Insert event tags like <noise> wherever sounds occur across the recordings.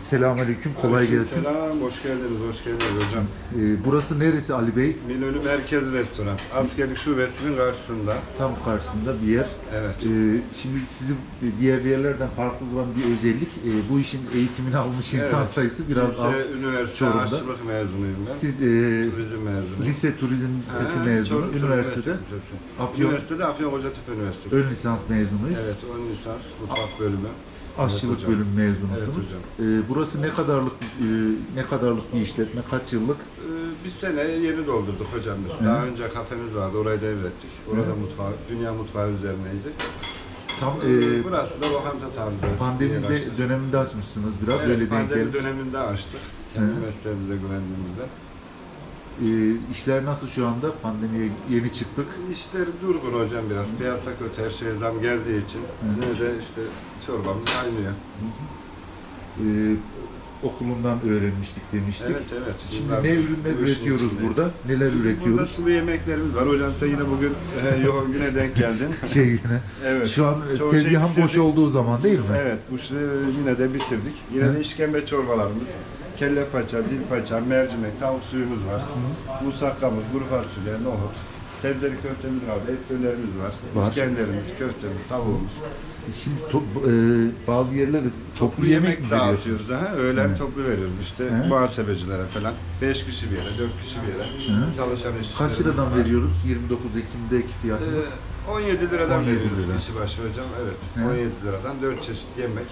Selamünaleyküm, kolay gelsin. Selam, hoş geldiniz, hoş geldiniz hocam. Ee, burası neresi Ali Bey? Milönü Merkez Restoran, askerlik şubesinin karşısında. Tam karşısında bir yer. Evet. Ee, şimdi sizin diğer yerlerden farklı duran bir özellik, e, bu işin eğitimini almış insan Evet. sayısı biraz Lise, az. Üniversite, Çorum'da. aşçılık mezunuyum ben. Siz e, Turizm mezunu. lise turizm lisesi Ha, mezunu, Çorum üniversitede Lisesi. Afyon Üniversitede Afyon Kocatepe Üniversitesi. ön lisans mezunuyuz. Evet, ön lisans, mutfak bölümü. Aşçılık Evet bölüm mezunusunuz. Evet hocam. Ee, burası ne kadarlık e, ne kadarlık bir işletme, kaç yıllık? Ee, bir sene yeni doldurduk hocam biz. Hı. Daha önce kafemiz vardı, orayı devrettik. Orada Hı. mutfağı, dünya mutfağı üzerineydi. Tam Ee, e, Burası da lokanta tarzı. pandemide döneminde açmışsınız biraz Evet, öyle denk pandemi döneminde açtık. Kendi Hı. mesleğimize güvendiğimizde. Ee, işler nasıl şu anda? Pandemiye yeni çıktık. İşler durgun hocam biraz. Piyasa kötü, her şeye zam geldiği için. Hı. Yine de işte çorbamız kaynıyor. Ee, okulundan öğrenmiştik demiştik. Evet evet. Şimdi ne ürünler üretiyoruz içindeyiz. burada? Neler Burada üretiyoruz? sulu yemeklerimiz var. Hocam sen yine bugün <laughs> e, yoğun güne denk geldin. <laughs> Şey yine. evet. Şu an Çoğu şey tezgahın boş bitirdik. olduğu zaman değil mi? Evet, bu yine de bitirdik. Yine Hı. de işkembe çorbalarımız, kelle paça, dil paça, mercimek, tavuk suyumuz var. Musakkamız, kuru fasulye, nohut, sebzeli köftemiz var, et dönerimiz var, Var. İskenderimiz, köftemiz, tavuğumuz. Şimdi top- e, bazı yerlerde toplu yemek mi veriyorsunuz? dağıtıyoruz. Ha, öğlen toplu veriyoruz işte Hı. muhasebecilere falan. 5 kişi bir yere, 4 kişi bir yere Hı. çalışan işçilerimiz Kaç liradan var. veriyoruz? 29 Ekim'deki fiyatımız. Ee, 17 liradan 17 veriyoruz lira. kişi başı hocam. Evet. Hı. 17 liradan 4 çeşit yemek,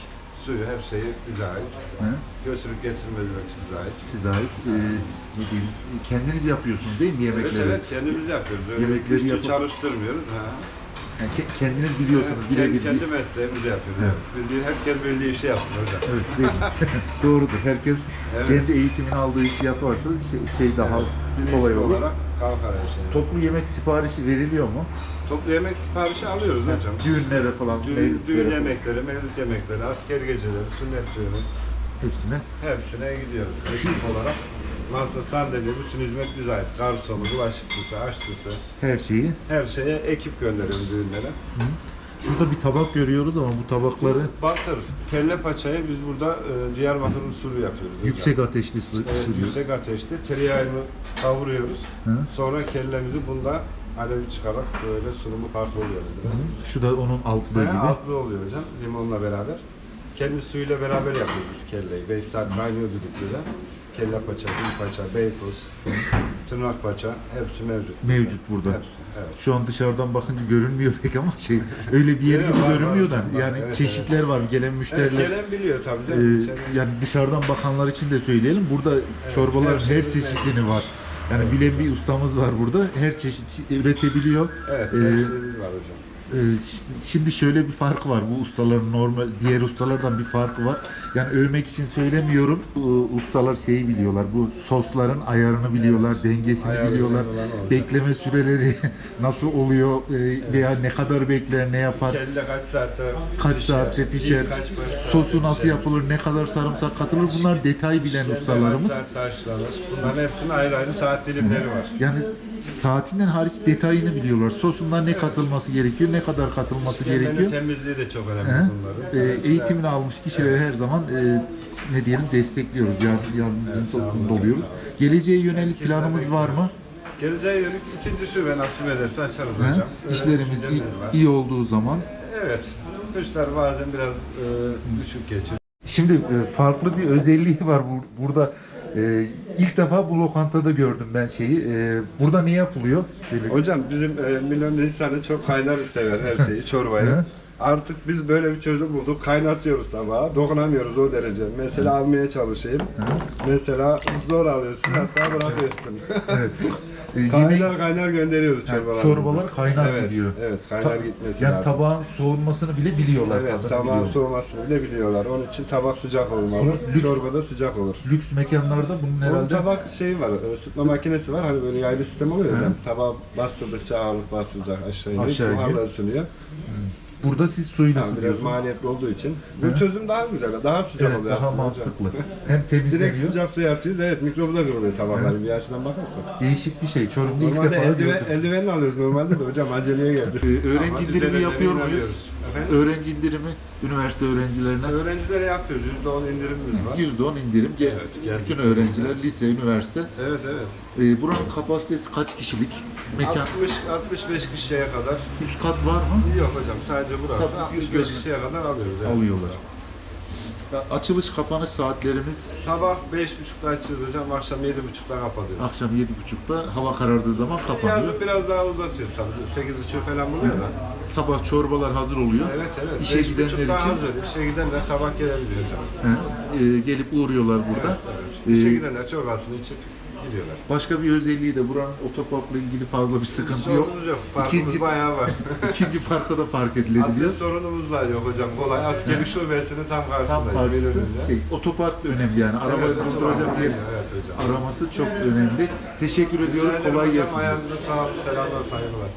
suyu her şeyi bize ait. He? Götürüp getirme ücreti bize ait. Size ait. E, ne diyeyim, kendiniz yapıyorsunuz değil mi yemekleri? Evet evet kendimiz yapıyoruz. Öyle Yemekleri işçi yapıp- çalıştırmıyoruz. Ha. Yani ke- kendiniz biliyorsunuz kendi, birebir. kendi mesleğimizi yapıyoruz. Evet. Evet. Herkes bildiği işi yapsın hocam. Evet, değil mi? <laughs> Doğrudur. Herkes Evet. kendi eğitimini aldığı işi yaparsa şey, şey daha Evet. kolay olur. olarak kalkar her şey. Toplu yemek siparişi veriliyor mu? Toplu yemek siparişi alıyoruz hocam. Düğünlere falan, Düğün, mevlütlere düğün falan. yemekleri, mevlüt yemekleri, asker geceleri, sünnet düğünü hepsine. hepsine gidiyoruz. Ekip olarak masa, sandalye, bütün hizmet bize ait. Garsonu, bulaşıkçısı, aşçısı, Her şeyi. her şeye ekip gönderiyoruz düğünlere. Hı. Şurada bir tabak görüyoruz ama bu tabakları Batır, kelle paçayı biz burada e, Diyarbakır usulü yapıyoruz. hocam. yüksek ateşli sı- Evet, ısırıyor. yüksek ateşte tereyağını kavuruyoruz. Hı. Sonra kellemizi bunda alevi çıkarak böyle sunumu farklı oluyor biraz. hı. Şu da onun altlığı He, gibi. altlı oluyor hocam limonla beraber. Kendi suyuyla beraber yapıyoruz kelleyi. 5 saat kaynıyor düdüklüde. Kelle paça, dil paça, beykoz, tırnak paça hepsi mevcut. Mevcut burada. Hepsi, evet. Şu an dışarıdan bakınca görünmüyor <laughs> pek ama şey öyle bir yer Evet, gibi var, var, görünmüyor da var. yani Evet, çeşitler var gelen Evet, müşteriler. gelen biliyor tabii. Ee. Senin- yani dışarıdan bakanlar için de söyleyelim. Burada çorbaların her her, çeşidini var. Yani bilen bir ustamız var burada. Her çeşit üretebiliyor. Evet, Ee, her şeyimiz var hocam. Ee, Şimdi şöyle bir fark var bu ustaların normal diğer ustalardan bir farkı var. Yani övmek için söylemiyorum. Bu ustalar şeyi biliyorlar. Bu sosların ayarını biliyorlar, dengesini Ayarı biliyorlar. olan olacak. Bekleme süreleri <laughs> nasıl oluyor e, veya ne kadar bekler, ne yapar, Kelle kaç saatte kaç pişer, saatte pişer, kaç sosu nasıl pişer. yapılır, ne kadar sarımsak katılır bunlar detay bilen ustalarımız. kaç saatte haşlanır. Bunların hepsinin ayrı ayrı saat dilimleri var. Yani saatinden hariç detayını biliyorlar. Sosundan ne katılması gerekiyor, ne kadar katılması gerekiyor. temizliği de çok önemli He? bunların. Mesela- eğitimini almış kişileri her zaman e, ne diyelim destekliyoruz, yard- Evet, yardımcı sağ olun, oluyoruz. sağ olun. Geleceğe yönelik planımız var mı? Geleceğe yönelik ikinci şube nasip ederse açarız He? hocam. Öyle İşlerimiz iyi, var. iyi olduğu zaman. Evet. Kışlar bazen biraz e, düşük geçiyor. Şimdi e, farklı bir özelliği var bu- burada. E, ilk defa bu lokantada gördüm ben şeyi. E, burada ne yapılıyor? Şöyle Hocam bizim e, milyon insanı çok kaynar sever her şeyi, çorbayı. Artık biz böyle bir çözüm bulduk. Kaynatıyoruz tabağa. Dokunamıyoruz o derece. Mesela almaya çalışayım. Mesela zor alıyorsun hatta bırakıyorsun. evet. <laughs> E, kaynar yemek kaynar gönderiyoruz Yani çorbalar kaynar evet, gidiyor. Evet kaynar Ta- gitmesi yani lazım. tabağın soğunmasını bile biliyorlar. Evet, tabağın biliyorlar. soğumasını bile biliyorlar. Onun için tabak sıcak olmalı. Lüks- Çorba da sıcak olur. Lüks mekanlarda bunun Onun herhalde tabak şeyi var, ısıtma makinesi var. Hani böyle yaylı sistem oluyor Hı. hocam. Tabağı bastırdıkça ağırlık bastıracak aşağı iniyor. Aşağı. Buharla ısınıyor. Burada siz suyla Yani biraz ısıtıyorsunuz. maliyetli olduğu için. Hı. Bu çözüm daha güzel, daha sıcak Evet oluyor daha aslında hocam. mantıklı. Hem Direkt temizleniyor. sıcak suya atıyoruz, evet mikrobu da kırılıyor tabakların bir açıdan bakarsan. Değişik bir şey. Çorum'da ilk Normalde defa eldiven, gördüm. eldivenle alıyoruz normalde de hocam aceleye geldi. Ee, öğrenci indirimi yapıyor muyuz? alıyoruz. Efendim? Öğrenci indirimi üniversite öğrencilerine Öğrencilere yapıyoruz, %10 indirimimiz var. %10 indirim. Ge- Evet, geldi. Bütün öğrenciler lise, üniversite. Evet evet. Ee, buranın kapasitesi kaç kişilik? Mekan 60 65 kişiye kadar. üst kat var mı? Yok hocam sadece burası. Sabah 65 yüz kişiye kadar alıyoruz. evet. Alıyorlar. Ya, Açılış kapanış saatlerimiz Sabah 5.30'da açıyoruz hocam, akşam 7.30'da kapatıyoruz. akşam 7.30'da hava karardığı zaman kapanıyor. Yazın biraz daha uzatıyoruz tabii. 8.30 falan buluyor da. Sabah çorbalar hazır oluyor. Evet evet. İşe 5.30'da gidenler için hazır. İşe gidenler sabah gelebiliyor hocam. he, e, gelip uğruyorlar burada. Evet, evet. İşe Ee, gidenler çorbasını içip gidiyorlar. Başka bir özelliği de buranın otoparkla ilgili fazla bir sıkıntı yok. Sorunumuz yok. Parkımız İkinci, bayağı var. <laughs> ikinci parkta da park edilebiliyor. Adres sorunumuz da yok hocam. Kolay. Askerlik şubesinin tam Tam karşısında. karşısı önünde. şey, otopark da önemli yani. Arabayı durduracak yer Evet hocam. araması çok önemli. Teşekkür ediyoruz. Rica ederim Kolay hocam. gelsin. Ayağınıza sağlık. Selamlar, saygılar.